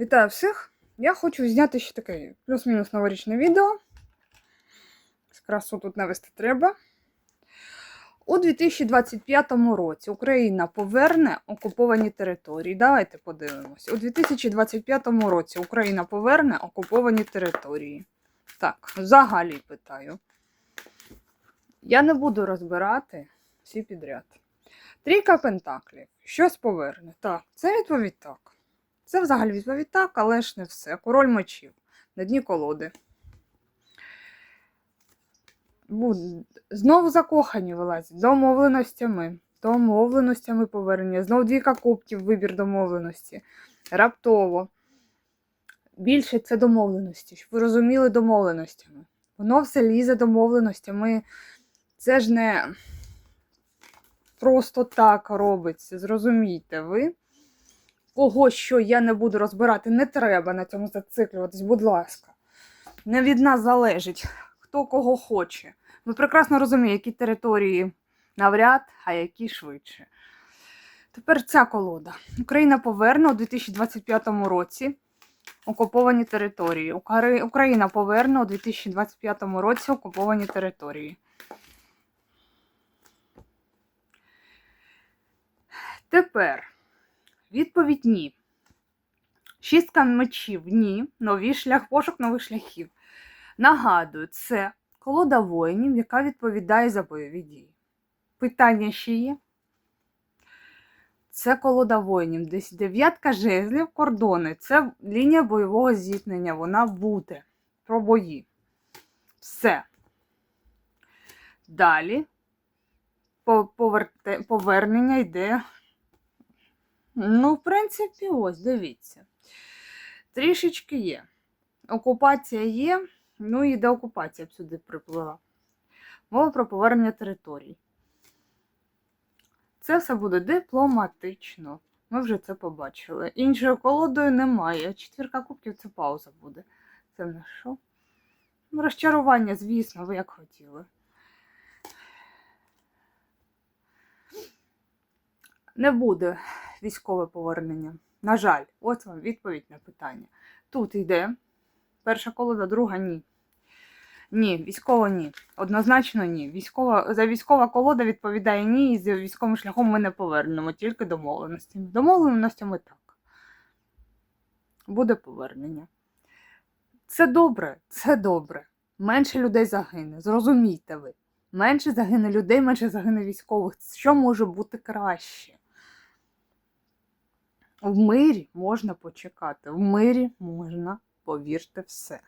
Вітаю всіх! Я хочу зняти ще таке плюс-мінус новорічне відео. Красу тут навести треба. У 2025 році Україна поверне окуповані території. Давайте подивимось. У 2025 році Україна поверне окуповані території. Так, взагалі питаю. Я не буду розбирати всі підряд. Трійка пентаклів. Щось поверне. Так, це відповідь так. Це взагалі відповідь так, але ж не все. Король мечів на дні колоди. Знову закохані вилазять домовленостями. Домовленостями повернення. Знову двіка кубків, вибір домовленості. Раптово. Більше це домовленості. Щоб ви розуміли домовленостями. Воно все лізе домовленостями. Це ж не просто так робиться. Зрозумійте ви. Кого що я не буду розбирати, не треба на цьому зациклюватись, будь ласка. Не від нас залежить, хто кого хоче. Ми прекрасно розуміємо, які території навряд, а які швидше. Тепер ця колода. Україна поверне у 2025 році окуповані території. Україна поверне у 2025 році окуповані території. Тепер відповідь ні. Шістка мечів ні. Новий шлях, пошук нових шляхів. Нагадую, це колода воїнів, яка відповідає за бойові дії. Питання ще є? Це колода воїнів. Десь дев'ятка жезлів, кордони. Це лінія бойового зіткнення. Вона буде. Про бої. Все. Далі повернення йде. Ну, в принципі, ось, дивіться. Трішечки є. Окупація є, ну і деокупація б сюди приплила. Мова про повернення територій. Це все буде дипломатично. Ми вже це побачили. Іншою колодою немає. Четвірка кубків це пауза буде. Це на що? Ну, розчарування, звісно, ви як хотіли. Не буде військове повернення. На жаль, ось вам відповідь на питання. Тут йде перша колода, друга ні. Ні, військова ні. Однозначно ні. Військова, за військова колода відповідає ні, і за військовим шляхом ми не повернемо, тільки домовленості. Домовленостями так. Буде повернення. Це добре, це добре. Менше людей загине. Зрозумійте ви. Менше загине людей, менше загине військових. Що може бути краще? В мирі можна почекати. В мирі можна, повірте, все.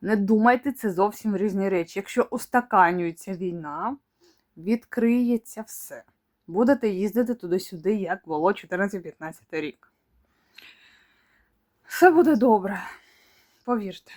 Не думайте, це зовсім різні речі. Якщо устаканюється війна, відкриється все. Будете їздити туди-сюди, як було 14-15 рік. Все буде добре. Повірте.